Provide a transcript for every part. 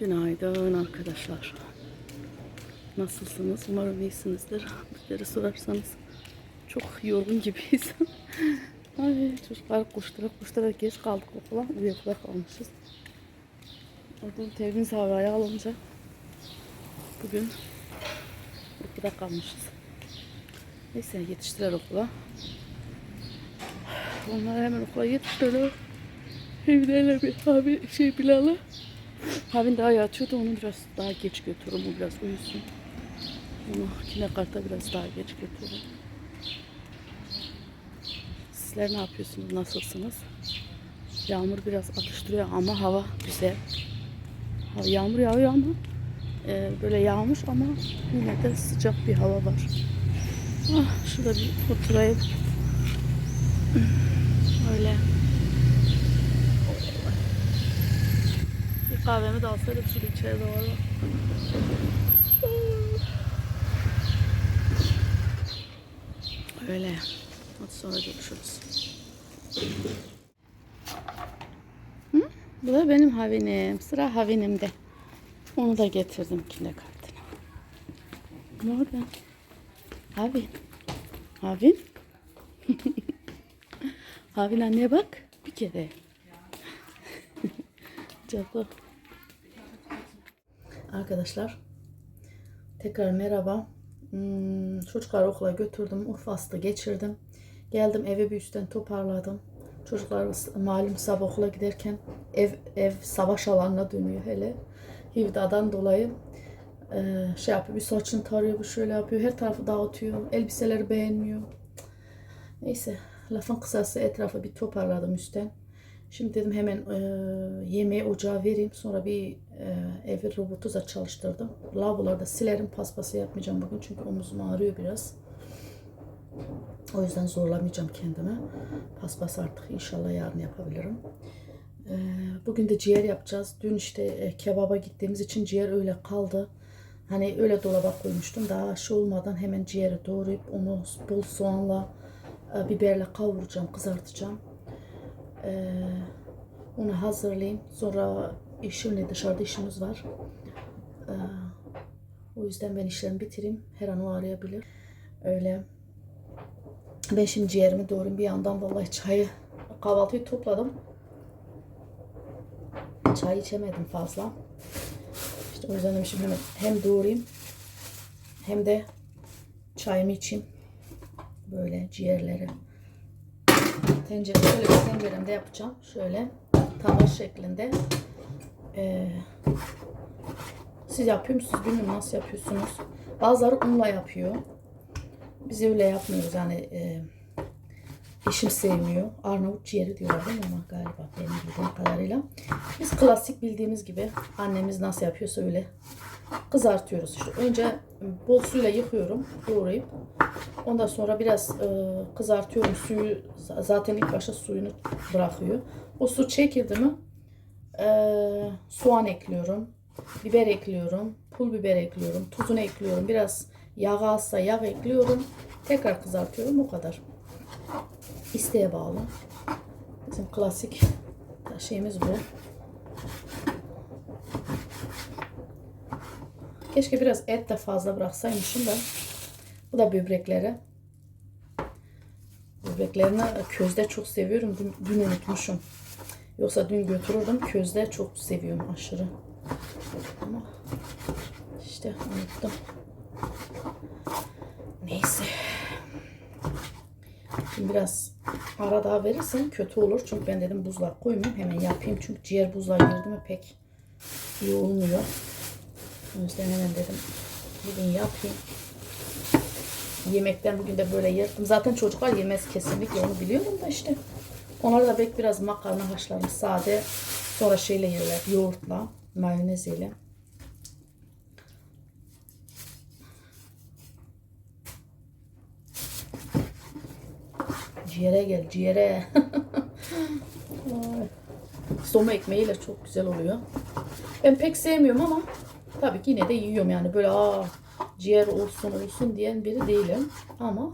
Günaydın arkadaşlar. Nasılsınız? Umarım iyisinizdir. Bizleri sorarsanız çok yorgun gibiyiz. Ay çocuklar koştura koştura geç kaldık okula. Uykuda kalmışız. Orada temiz havaya alınca bugün uykuda kalmışız. Neyse yetiştiler okula. Onları hemen okula yetiştiler. Evde bir abi şey Bilal'ı Havin daha yatıyordu onu biraz daha geç götürürüm. O biraz uyusun. Onu kine karta biraz daha geç götürürüm. Sizler ne yapıyorsunuz? Nasılsınız? Yağmur biraz atıştırıyor ama hava güzel. Yağmur yağıyor ama e, böyle yağmış ama yine de sıcak bir hava var. Ah, şurada bir oturayım. Öyle. Kahvemi de alsaydım şurada içeri doğru. Öyle. Hadi sonra görüşürüz. Hı? Bu da benim havinim. Sıra havinimde. Onu da getirdim kine. Ne oldu? Havin. Havin. Havin anneye bak. Bir kere. Cadı. Arkadaşlar tekrar merhaba. Hmm, çocukları okula götürdüm. Urfas'ta geçirdim. Geldim eve bir üstten toparladım. Çocuklar malum sabah okula giderken ev ev savaş alanına dönüyor hele. Hivdadan dolayı e, şey yapıyor. Bir saçını tarıyor, bir şöyle yapıyor. Her tarafı dağıtıyor. Elbiseleri beğenmiyor. Neyse lafın kısası etrafı bir toparladım üstten. Şimdi dedim hemen e, yemeği ocağa vereyim. Sonra bir e, evi robotuza çalıştırdım. Lavabolarda silerim. Paspası yapmayacağım bugün çünkü omuzum ağrıyor biraz. O yüzden zorlamayacağım kendimi. Paspas artık inşallah yarın yapabilirim. E, bugün de ciğer yapacağız. Dün işte e, kebaba gittiğimiz için ciğer öyle kaldı. Hani öyle dolaba koymuştum. Daha şey olmadan hemen ciğeri doğrayıp onu bol soğanla, e, biberle kavuracağım, kızartacağım. Ee, onu hazırlayayım. Sonra işimle dışarıda işimiz var. Ee, o yüzden ben işlerimi bitireyim. Her an o arayabilir. Öyle. Ben şimdi ciğerimi doğrayayım. Bir yandan vallahi çayı kahvaltıyı topladım. Çay içemedim fazla. İşte o yüzden şimdi hemen hem doğrayayım hem de çayımı içeyim. Böyle ciğerleri tencere şöyle bir tenceremde yapacağım. Şöyle tava şeklinde. Ee, siz yapıyor musunuz bilmiyorum nasıl yapıyorsunuz. Bazıları unla yapıyor. Biz öyle yapmıyoruz yani e, eşim sevmiyor. Arnavut ciğeri diyorlar değil mi ama galiba benim bildiğim kadarıyla. Biz klasik bildiğimiz gibi annemiz nasıl yapıyorsa öyle kızartıyoruz. İşte önce bol suyla yıkıyorum, doğrayıp ondan sonra biraz e, kızartıyorum. Suyu zaten ilk başta suyunu bırakıyor. O su çekildi mi e, soğan ekliyorum, biber ekliyorum, pul biber ekliyorum, tuzunu ekliyorum. Biraz yağ azsa yağ ekliyorum. Tekrar kızartıyorum o kadar. İsteğe bağlı. Bizim klasik şeyimiz bu. Keşke biraz et de fazla bıraksaymışım da. Bu da böbrekleri. Böbreklerini közde çok seviyorum. Dün, dün unutmuşum. Yoksa dün götürürdüm. Közde çok seviyorum aşırı. Ama işte unuttum. Neyse. Şimdi biraz ara daha verirsen kötü olur. Çünkü ben dedim buzluğa koymayayım. Hemen yapayım. Çünkü ciğer buzluğa girdi mi pek iyi olmuyor. O yüzden hemen dedim bugün yapayım. Yemekten bugün de böyle yırttım. Zaten çocuklar yemez kesinlikle onu biliyorum da işte. Onlara da belki biraz makarna haşlarım sade. Sonra şeyle yerler yoğurtla, mayonez ile. Ciğere gel ciğere. Soma ekmeğiyle çok güzel oluyor. Ben pek sevmiyorum ama tabii ki yine de yiyorum yani böyle aa ciğer olsun olsun diyen biri değilim. Ama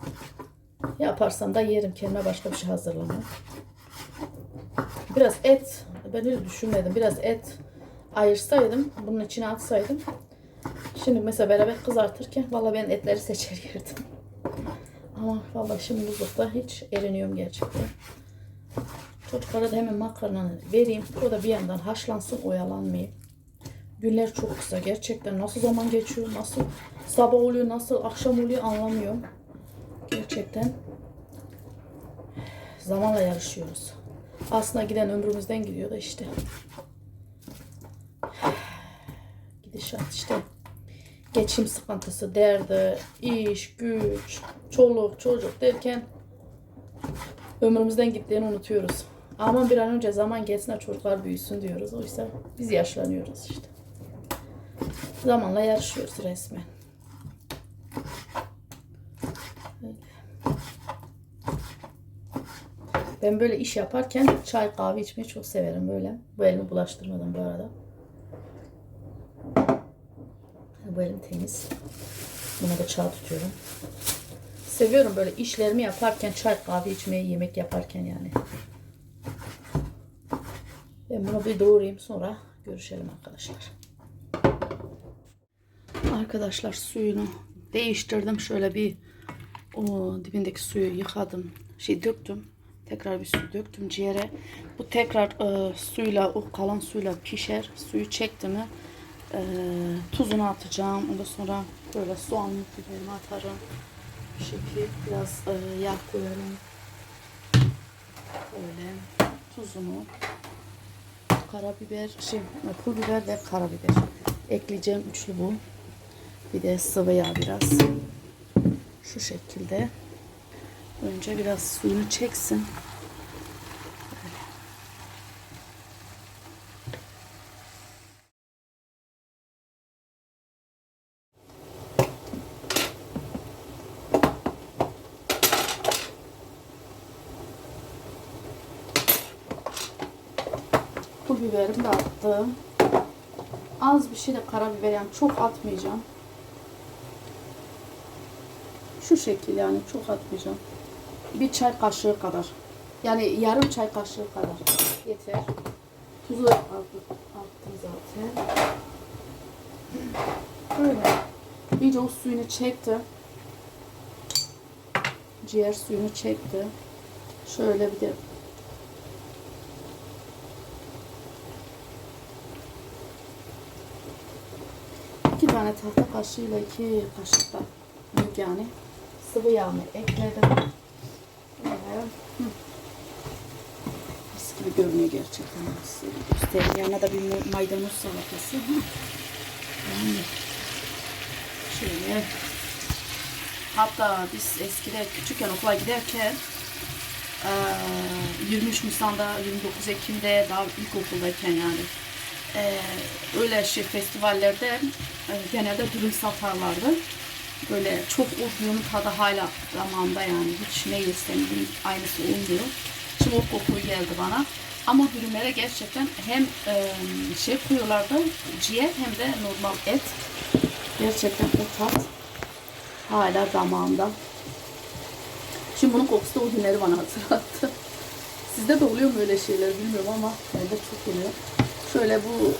yaparsam da yerim. Kendime başka bir şey hazırlamam. Biraz et. Ben öyle düşünmedim. Biraz et ayırsaydım, bunun içine atsaydım. Şimdi mesela beraber kızartırken valla ben etleri seçer yerdim. Ama valla şimdi buzlukta hiç eriniyorum gerçekten. Çocuklara da hemen makarnanı vereyim. O da bir yandan haşlansın, oyalanmayayım. Günler çok kısa gerçekten. Nasıl zaman geçiyor, nasıl sabah oluyor, nasıl akşam oluyor anlamıyorum. Gerçekten zamanla yarışıyoruz. Aslında giden ömrümüzden gidiyor da işte. Gidişat işte. Geçim sıkıntısı, derdi, iş, güç, çoluk, çocuk derken ömrümüzden gittiğini unutuyoruz. Aman bir an önce zaman geçsin de çocuklar büyüsün diyoruz. Oysa biz yaşlanıyoruz işte. Zamanla yarışıyoruz resmen. Ben böyle iş yaparken çay kahve içmeyi çok severim böyle. Bu elimi bulaştırmadım bu arada. Bu elim temiz. Buna da çağ tutuyorum. Seviyorum böyle işlerimi yaparken çay kahve içmeyi yemek yaparken yani. Ben bunu bir doğrayayım sonra görüşelim arkadaşlar. Arkadaşlar suyunu değiştirdim. Şöyle bir o dibindeki suyu yıkadım. Şey döktüm. Tekrar bir su döktüm ciğere. Bu tekrar e, suyla o kalan suyla pişer. Suyu çekti e, tuzunu atacağım. Ondan sonra böyle soğanlı biberimi atarım. Bu şekilde biraz e, yağ koyarım. Böyle tuzunu karabiber, şey, pul biber ve karabiber. Ekleyeceğim üçlü bu. Bir de sıvı yağ biraz. Şu şekilde. Önce biraz suyunu çeksin. Pul biberimi de attım. Az bir şey de karabiber yani çok atmayacağım. Şu şekil yani çok atmayacağım. Bir çay kaşığı kadar. Yani yarım çay kaşığı kadar. Yeter. Tuzu attım, zaten. Böyle. İyice o suyunu çekti. Ciğer suyunu çekti. Şöyle bir de iki tane tahta kaşığıyla iki kaşık da yani sıvı yağını ekledim. Böyle. Mis gibi görünüyor gerçekten. Size göstereyim. Yanına da bir maydanoz salatası. Hı. Yani şöyle. Hatta biz eskide küçükken okula giderken eee, 23 Nisan'da, 29 Ekim'de daha ilkokuldayken yani öyle şey festivallerde genelde dürüm satarlardı. Böyle çok dürümün tadı hala damağımda yani. Hiç ne yesem aynısı olmuyor. Şimdi o koku geldi bana. Ama dürümlere gerçekten hem e, şey koyuyorlardı ciğer hem de normal et. Gerçekten o tat hala damağımda. Şimdi bunun kokusu da o günleri bana hatırlattı. Sizde de oluyor mu öyle şeyler bilmiyorum ama bende çok oluyor. Şöyle bu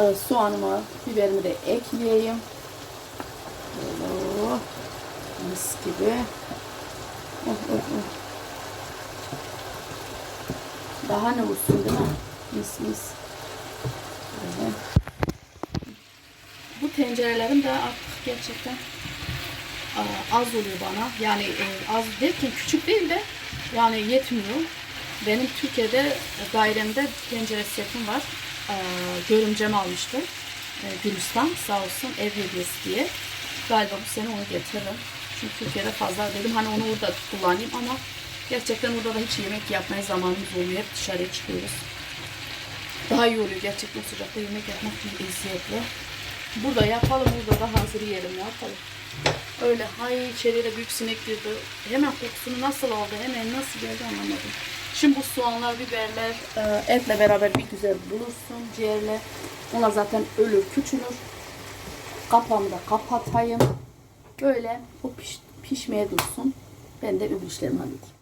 e, soğanımı, biberimi de ekleyeyim. Mis gibi. Oh, oh, oh. Daha ne olsun değil mi? Mis mis. Böyle. Bu tencerelerim de artık gerçekten e, az oluyor bana. Yani e, az derken küçük değil de yani yetmiyor. Benim Türkiye'de e, dairemde tencere setim var. Görümcem almıştı. Gülistan sağ olsun ev hediyesi diye. Galiba bu sene onu getiririm. Çünkü Türkiye'de fazla dedim hani onu orada kullanayım ama gerçekten orada da hiç yemek yapmaya zamanımız olmuyor. Hep dışarıya çıkıyoruz. Daha iyi oluyor gerçekten sıcakta yemek yapmak bir eziyetli. Burada yapalım, burada da hazır yiyelim ne yapalım. Öyle hay içeriye de büyük sinek girdi. Hemen kokusunu nasıl aldı, hemen nasıl geldi anlamadım. Şimdi bu soğanlar, biberler e, etle beraber bir güzel bulursun ciğerle. Onlar zaten ölür, küçülür. Kapağımı da kapatayım. Böyle o piş, pişmeye dursun. Ben de öbür işlerimi halledeyim.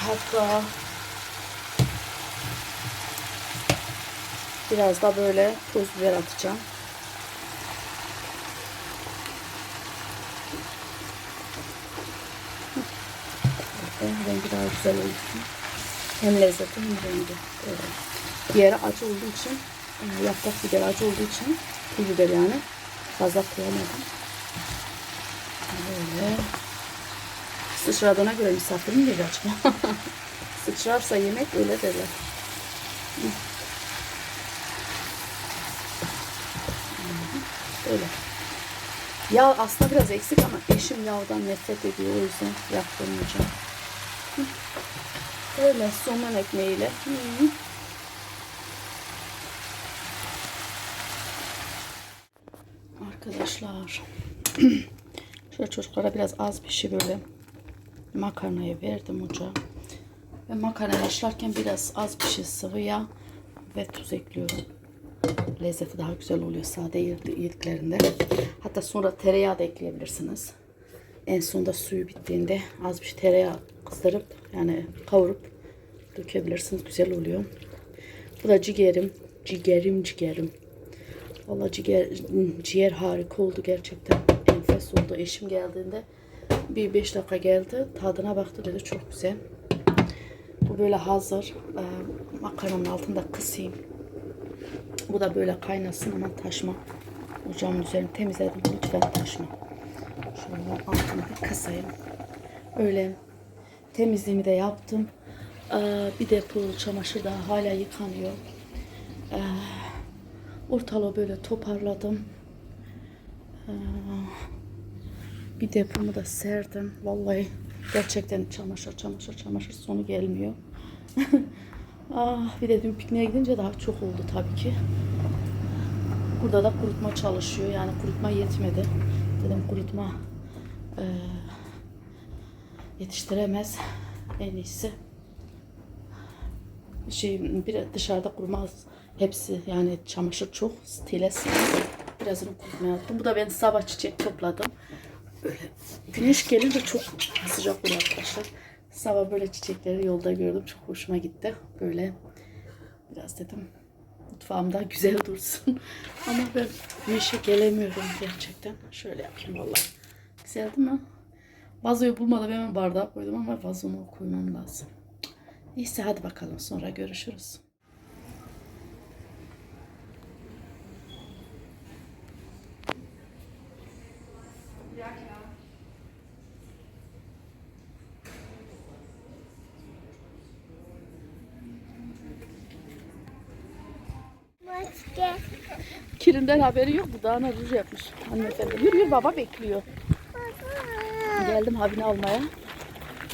Hatta biraz da böyle toz biber atacağım. Ben biraz güzel olsun. Hem lezzeti hem rengi. Böyle. Diğeri acı olduğu için, e, yaprak biber acı olduğu için, pul biber yani fazla koyamadım. Böyle. Sıçradığına göre misafirim gelir acaba. Sıçrarsa yemek öyle derler. Öyle. Yağ aslında biraz eksik ama eşim yağdan nefret ediyor. O yüzden yaptırmayacağım. Hı. Öyle somun ekmeğiyle. Hı. Arkadaşlar. Şöyle çocuklara biraz az bir şey böyle makarnayı verdim ocağa. Ve makarna haşlarken biraz az bir şey sıvı yağ ve tuz ekliyorum. Lezzeti daha güzel oluyor sade yedi- yediklerinde. Hatta sonra tereyağı da ekleyebilirsiniz. En sonunda suyu bittiğinde az bir şey tereyağı kızdırıp yani kavurup dökebilirsiniz. Güzel oluyor. Bu da ciğerim. Ciğerim ciğerim. Vallahi ciğer, ciğer harika oldu gerçekten. Enfes oldu. Eşim geldiğinde bir beş dakika geldi. Tadına baktı dedi çok güzel. Bu böyle hazır. Ee, makarnanın altında kısayım. Bu da böyle kaynasın ama taşma. Ocağın üzerini temizledim. Lütfen taşma. Şöyle altını bir kısayım. Öyle temizliğimi de yaptım. Ee, bir de pul çamaşır daha hala yıkanıyor. Ee, ortalığı böyle toparladım. Ee, bir depomu da serdim. Vallahi gerçekten çamaşır çamaşır çamaşır sonu gelmiyor. ah, bir de dün pikniğe gidince daha çok oldu tabii ki. Burada da kurutma çalışıyor. Yani kurutma yetmedi. Dedim kurutma eee, yetiştiremez. En iyisi şey bir dışarıda kurumaz hepsi yani çamaşır çok stile sığmaz. Birazını kurutmaya attım. Bu da ben sabah çiçek topladım. Böyle güneş gelince çok sıcak oluyor arkadaşlar. Sabah böyle çiçekleri yolda gördüm. Çok hoşuma gitti. Böyle biraz dedim mutfağımda güzel dursun. Ama ben güneşe gelemiyorum gerçekten. Şöyle yapayım vallahi. Güzel değil mi? Vazoyu bulmadım hemen bardağa koydum ama vazomu koymam lazım. Neyse hadi bakalım sonra görüşürüz. Kirimden haberi yok. Dudağına ruj yapmış hanımefendi. Yürü yürü baba bekliyor. Geldim Habini almaya.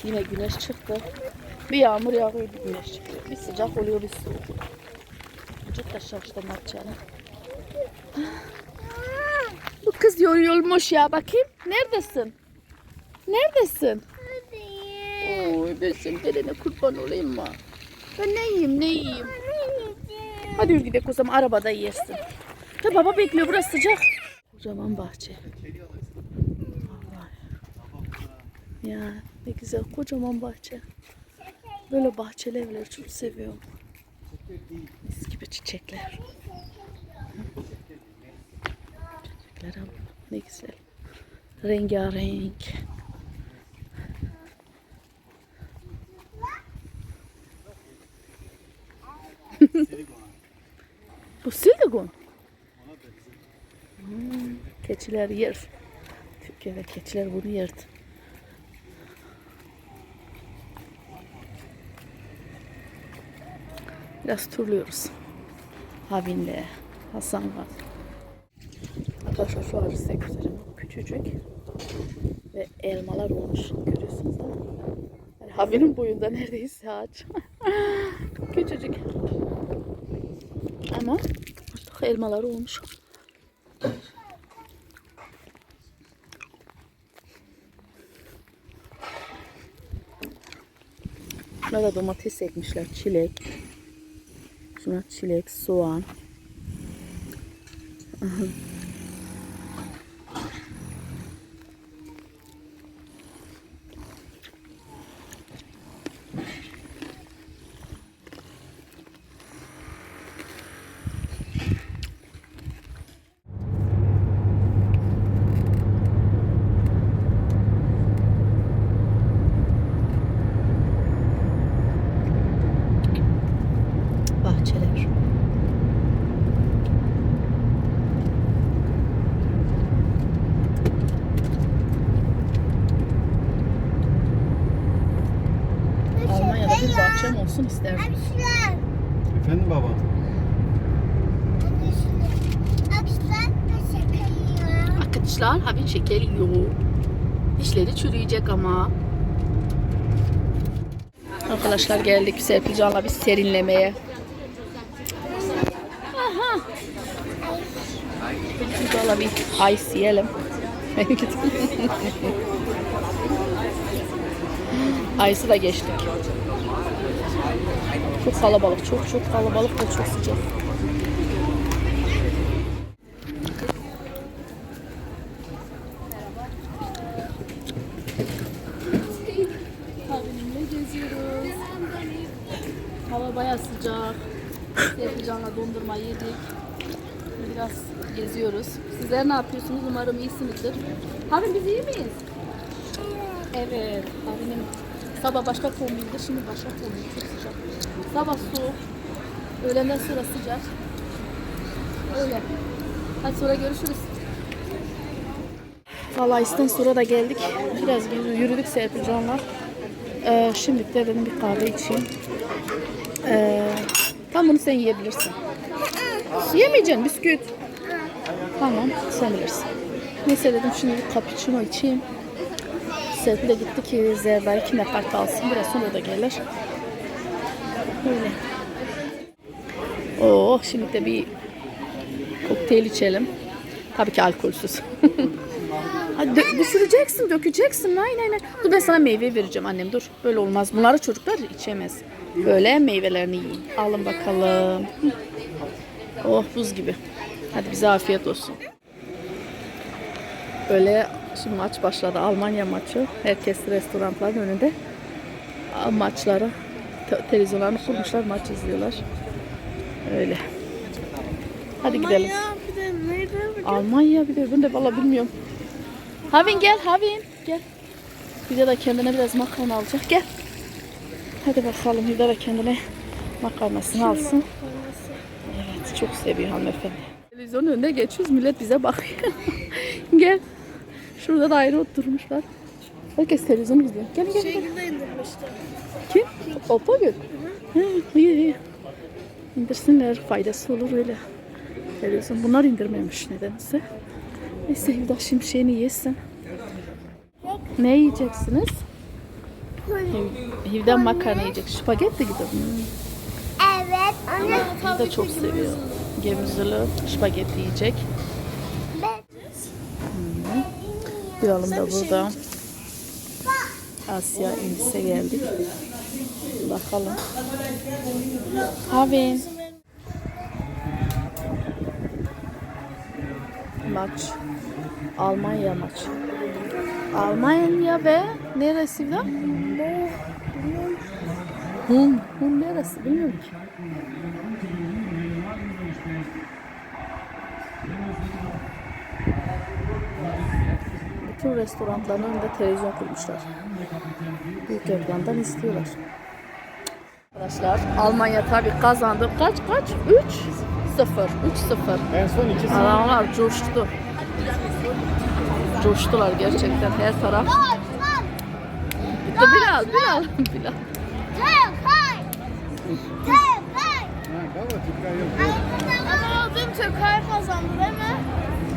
Yine güneş çıktı. Bir yağmur yağıyor bir güneş çıkıyor. Bir sıcak oluyor bir soğuk. Çocuk da şaştı ne yapacağını. Bu kız yorulmuş ya bakayım. Neredesin? Neredesin? Oy ben senin beline kurban olayım mı? Ben ne yiyeyim ne yiyeyim? Hadi yürü gidelim o zaman arabada yersin. Tabi baba bekliyor burası sıcak. Kocaman bahçe. Vallahi. Ya ne güzel kocaman bahçe. Böyle bahçeli evleri çok seviyorum. Mis gibi çiçekler. Çiçekler ama ne güzel. Rengarenk. Bu siligon. Hmm, keçiler yer. Türkiye'de keçiler bunu yerdi. Biraz turluyoruz. Havin'le, Hasan var. Arkadaşlar şu ağacı size. Küçücük. Ve elmalar olmuş. Görüyorsunuz değil mi? Yani Havin'in boyunda neredeyse ağaç. Küçücük. Ama artık elmalar olmuş. Burada domates ekmişler, çilek. Şuna çilek, soğan. Aha. Havin şekeri yok. Dişleri çürüyecek ama. Arkadaşlar geldik Serpilcan'la bir serinlemeye. Aha. Serpilcan'la bir ice yiyelim. Ice'ı da geçtik. Çok kalabalık, çok çok kalabalık ve çok sıcak. Havinimle geziyoruz. Hava baya sıcak. Serpilcan'la dondurma yedik. Biraz geziyoruz. Sizler ne yapıyorsunuz? Umarım iyisinizdir. Havin biz iyi miyiz? Evet. Havinim sabah başka kombindi, şimdi başka kombin. Çok sıcak. Sabah soğuk. Öğlenden sonra sıcak. Öyle. Hadi sonra görüşürüz. Vallahi sonra da geldik. Biraz yürüdük Serpilcan'la. Ee, şimdi de dedim bir kahve içeyim. Ee, tam bunu sen yiyebilirsin. Yemeyeceksin bisküvit. Tamam sen bilirsin. Neyse dedim şimdi bir cappuccino içeyim. Serpil de gitti ki Zerda'yı kime kart alsın. Biraz sonra da gelir. Öyle. Oh şimdi de bir kokteyl içelim. Tabii ki alkolsüz. Dö- düşüreceksin, dökeceksin. Aynen aynen. Dur ben sana meyve vereceğim annem dur. Böyle olmaz. Bunları çocuklar içemez. Böyle meyvelerini yiyin. Alın bakalım. Oh buz gibi. Hadi bize afiyet olsun. Öyle şimdi maç başladı. Almanya maçı. Herkes restoranların önünde. Maçları te- televizyonlarını kurmuşlar. Maç izliyorlar. Öyle. Hadi gidelim. bir de nerede? Almanya bir de ben de valla bilmiyorum. Havin gel Havin gel. Hüda da kendine biraz makarna alacak gel. Hadi bakalım Hüda da kendine makarnasını alsın. Evet çok seviyor hanımefendi. Televizyonun önünde geçiyoruz millet bize bakıyor. gel. Şurada da ayrı oturmuşlar. Herkes televizyonu izliyor. Gel gel gel. Kim? Oppa Gül. Hı, iyi iyi. İndirsinler faydası olur öyle. Televizyon bunlar indirmemiş nedense. Neyse Hilda şimdi şeyini yesin. Ne yiyeceksiniz? Hiv- Hivden makarna yiyecek. Spagetti gibi. Hmm. Evet. Anne. Hilda çok seviyor. Gemizli spagetti yiyecek. Kralım da burada. Asya Indis'e geldik. Bakalım. Havin. Maç. Almanya maç. Almanya ve neresi de? Hun. Hun neresi bilmiyorum ki. Bütün restoranların önünde televizyon kurmuşlar. Büyük ekrandan istiyorlar. Arkadaşlar Almanya tabii kazandı. Kaç kaç? 3 0. 3 0. En son ikisi. Adamlar coştu. Coştular gerçekten her taraf. Bitti Bilal, Bilal, Bilal. Dün Türkiye kazandı değil mi?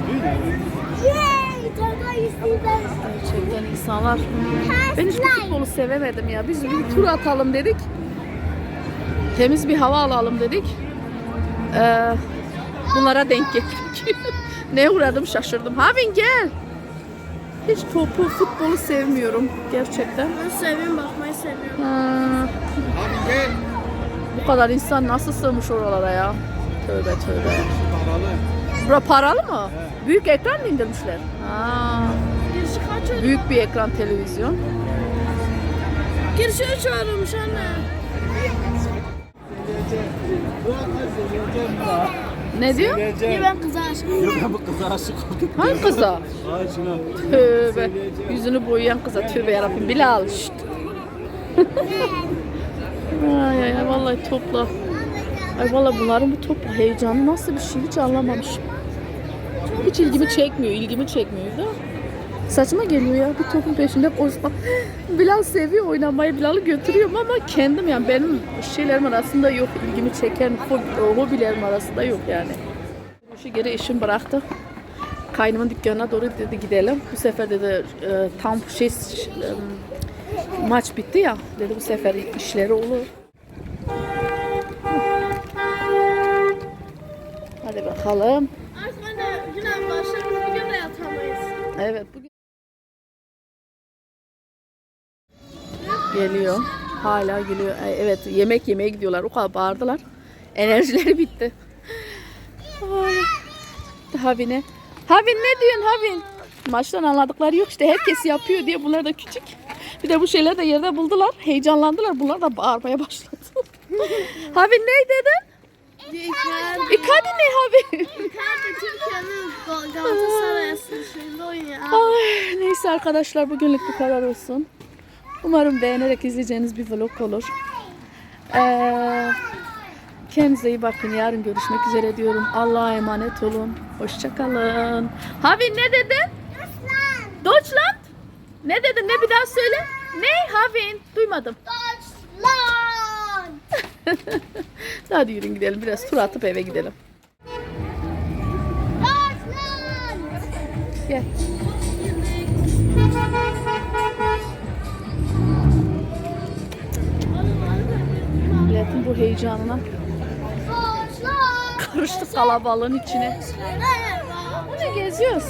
Değil mi? Gerçekten insanlar. Ben hiç futbolu sevemedim ya. Biz bir tur atalım dedik. Temiz bir hava alalım dedik. Ee, bunlara denk geldik. ne uğradım şaşırdım. Havin gel. Hiç topu, futbolu sevmiyorum gerçekten. Ben seviyorum bakmayı seviyorum. Ha, Abi gel. bu kadar insan nasıl sığmış oralara ya? Tövbe tövbe. Bura paralı mı? Büyük ekran mı indirmişler? Ha, Girişi kaç öyle? büyük bir ekran televizyon. Girişi 3 varmış anne. Ne diyor? Niye ben kıza aşığım? Yok ben bu kıza aşık oldum. Hangi kıza? Ağacına. Tövbe. Yüzünü boyayan kıza tövbe yarabbim. Bilal şşt. ay ay ay vallahi topla. Ay vallahi bunların bu topla heyecanı nasıl bir şey hiç anlamamışım. Hiç ilgimi çekmiyor, ilgimi çekmiyor da. Saçma geliyor ya bir topun peşinde koşmak. Bilal seviyor oynamayı. Bilal'ı götürüyorum ama kendim yani benim şeylerim arasında yok. ilgimi çeken hobi- hobilerim arasında yok yani. Şu geri işim bıraktı. Kaynımın dükkanına doğru dedi gidelim. Bu sefer dedi e, tam şey e, maç bitti ya. Dedi bu sefer işleri olur. Hadi bakalım. Evet bugün geliyor. Hala geliyor. Evet yemek yemeye gidiyorlar. O kadar bağırdılar. Enerjileri bitti. Havine. Havin ne diyorsun Havin? Maçtan anladıkları yok işte herkes yapıyor diye bunlar da küçük. Bir de bu şeyleri de yerde buldular. Heyecanlandılar. Bunlar da bağırmaya başladı. Havin ne dedin? Icardi. Icardi ne Havin? Icardi Türkiye'nin Gal- Galatasaray şeyinde oynuyor. Ay, neyse arkadaşlar bugünlük bu kadar olsun. Umarım beğenerek izleyeceğiniz bir vlog olur. Ee, kendinize iyi bakın. Yarın görüşmek üzere diyorum. Allah'a emanet olun. Hoşçakalın. Havin ne dedin? Deutschland. Ne dedin? Ne bir daha söyle? Ne Havin? Duymadım. Deutschland! Hadi yürüyün gidelim. Biraz tur atıp eve gidelim. Deutschland! Gel. Milletin bu heyecanına karıştık kalabalığın içine. Ne geziyoruz?